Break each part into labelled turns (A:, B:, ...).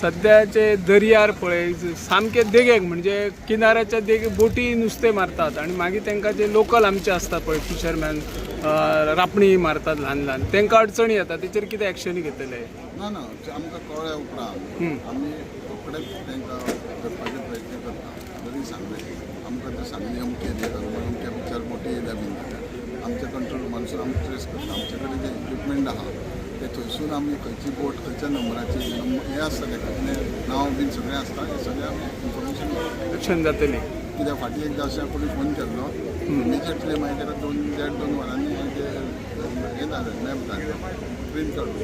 A: सध्याचे दर्यार पळय सामके देगेक म्हणजे किनाऱ्याच्या देगे बोटी नुस्तें मारतात. आणि मागीर तांकां जे लोकल आमचे असतात पळय फिशरमॅन रापणी मारतात ल्हान ल्हान. तांकां अडचणी येता तेचेर कितें एक्शन घेतले
B: ना ना आमकां कळ्ळ्या उपरांत. आमी रोखडेच तांकां करपाचे प्रयत्न करता जरी सांगलें आमकां तर सांगली अमके हे करून अमके पिक्चर मोठी येयल्या बीन जाल्यार आमच्या ट्रेस करता आमचे कडेन जे इक्विपमेंट आहा ते थंयसून आमी खंयची बोट खंयच्या नंबराची नंबर हे आसता तेका कितें नांव बीन सगळें आसता हें सगळें आमी इन्फॉर्मेशन
A: एक्शन जातली
B: कित्याक फाटीं एकदां अशें कोणी फोन केल्लो इमिजिएटली मागीर ताका दोन देड दोन वरांनी हें जालें मॅप जालें प्रिंट काडून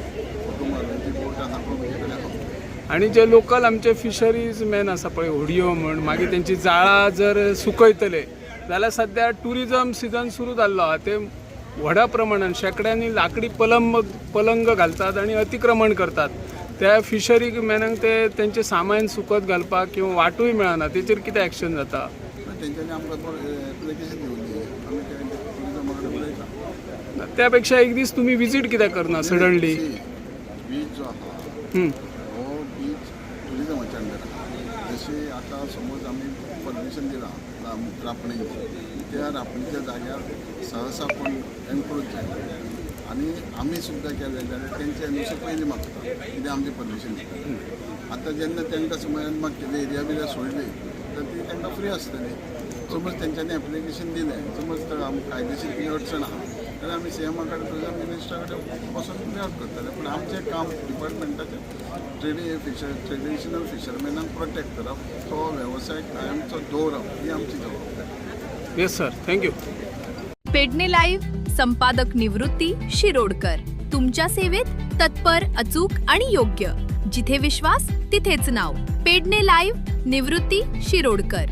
B: फोटो मारून ती बोट आसा पळय म्हजे कडेन आहा
A: आणि जे लोकल आमचे फिशरीज मॅन आसा पळय होडयो म्हण मागीर तेंची जाळां जर सुकयतले जाल्यार सध्या टुरिजम सिजन सुरू जाल्लो आहा ते व्हडा प्रमाणान शेकड्यांनी लाकडी पलंग पलंग घालतात आणि अतिक्रमण करतात. त्या फिशरी मॅनांक ते तेंचे सामान सुकत घालपाक किंवा वाटूय मेळना तेचेर कितें एक्शन जाता?
B: पण तेंच्यांनी आमकां एप्लिकेशन दिवली आमी ते टुरिजमा कडेन उलयता
A: त्यापेक्षा एक दीस तुम्ही विजीट कित्याक करना सडनली
B: हो बीच टुरिजमाच्या अंडर जशी आतां समज आमी परमिशन दिलां राम- रापणी त्या रापणीच्या जाग्यार सहसा कोण एन्क्रोच जाय आनी आमी सुद्दां केले जाल्यार तेंचे नुस्तें पयलीं मागता. कितें आमची परमिशन दिता आतां जेन्ना तांकां समज मागतली एरिया बिरिया सोडली तर ती तांकां फ्री आसतली समज तेंच्यांनी एप्लिकेशन दिलें समज तर आमकां कायदेशीर कितें अडचण आहा जाल्यार आमी सीएमा कडेन टुरिजम मिनिस्टरा कडेन वचून मेळट करतले पूण आमचें काम डिपार्टमेंटाचें ट्रेडी फिशर ट्रेडिशनल फिशरमॅनाक प्रोटेक्ट करप तो वेवसाय कायमचो दवरप ही आमची जबाबदारी
A: yes sir thank you
C: Pedne live संपादक निवृत्ती शिरोडकर. तुमच्या सेवेत तत्पर अचूक आणि योग्य. जिथे विश्वास तिथेच नाव. Pedne live Nivrutti Shirodkar.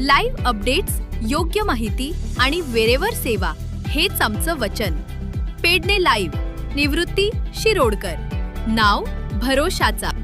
C: Live updates योग्य माहिती आणि वेरेवर सेवा. हेच आमचं वचन. पेडणे लाईव्ह निवृत्ती शिरोडकर. नाव भरोशाचा.